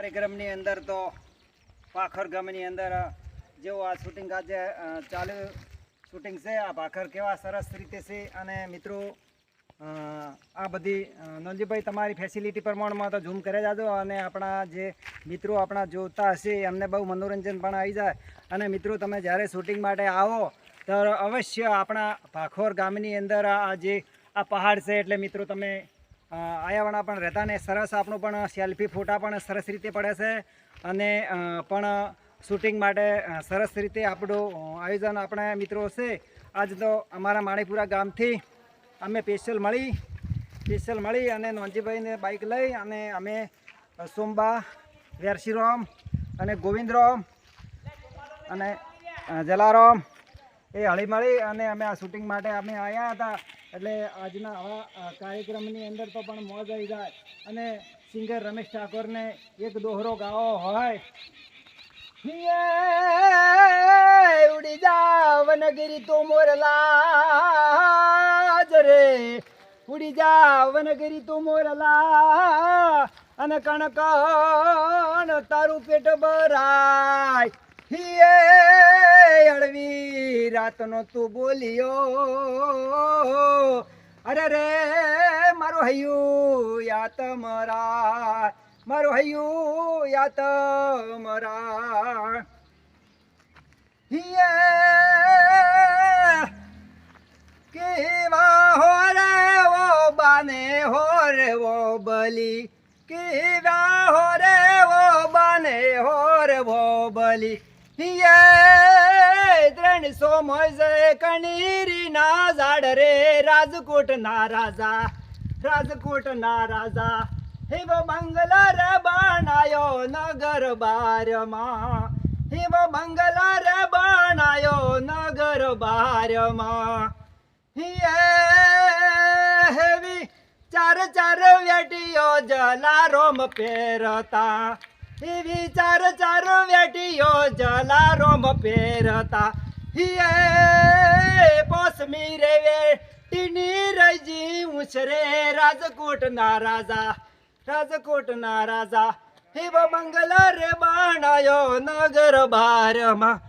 કાર્યક્રમની અંદર તો પાખર ગામની અંદર જેવું આ શૂટિંગ આજે ચાલુ શૂટિંગ છે આ પાખર કેવા સરસ રીતે છે અને મિત્રો આ બધી અ, તમારી ફેસિલિટી પ્રમાણમાં તો ઝૂમ કરે જાજો અને આપણા જે મિત્રો આપણા જોતા હશે એમને બહુ મનોરંજન પણ આવી જાય. અને મિત્રો તમે જ્યારે શૂટિંગ માટે આવો તો અવશ્ય આપણા ભાખોર ગામની અંદર આ જે આ પહાડ છે એટલે મિત્રો તમે આયાવાળા પણ રહેતા ને સરસ આપણું પણ સેલ્ફી ફોટા પણ સરસ રીતે પડે છે અને પણ શૂટિંગ માટે સરસ રીતે આપણું આયોજન આપણા મિત્રો છે. આજ તો અમારા માણીપુરા ગામથી અમે સ્પેશિયલ મળી સ્પેશિયલ મળી અને નોનજીભાઈને બાઇક લઈ અને અમે સોમબા વેરશીરામ અને ગોવિંદરામ અને જલારામ એ હળીમળી અને અમે આ શૂટિંગ માટે અમે આવ્યા હતા. એટલે આજના આવા કાર્યક્રમની અંદર તો પણ મોજ આવી જાય. અને સિંગર રમેશ ઠાકોરને એક દોહરો ગાવો હોય. ઉડી જા વનગીરી તો મોરલા રે. ઉડી જા વનગીરી તો મોરલા અને કણક તારું પેટ ભરાય. હિયે અળવી રાતનો તું બોલ્યો. અરે રે, મારું હૈયું યાત મરા મારું હૈયું યાત મરા હિયે, કેવા હો રે ઓ બાને હો રે ઓ બલી. કેવા હો રે ઓ બાને હો રે ઓ બલી. હિયે ત્રણસો મોજે કણીરી ના ઝાડ રે રાજકોટ ના રાજા રાજકોટ ના રાજા. હિવ બંગલા રે બનાયો નગર બારમાં. હિવ બંગલા રે બનાયો નગર બારમાં. હેવી ચાર ચાર વેટીઓ જલારોમ પહેરતા. એવી ચાર ચાર વેટીઓ જલારોમ પહેરતા હિયે પોસમી રે વેટીની રજી ઉછરે રાજકોટ ના રાજા. રાજકોટ ના રાજા હિવ મંગલ રે બાણાયો નગર બારમાં.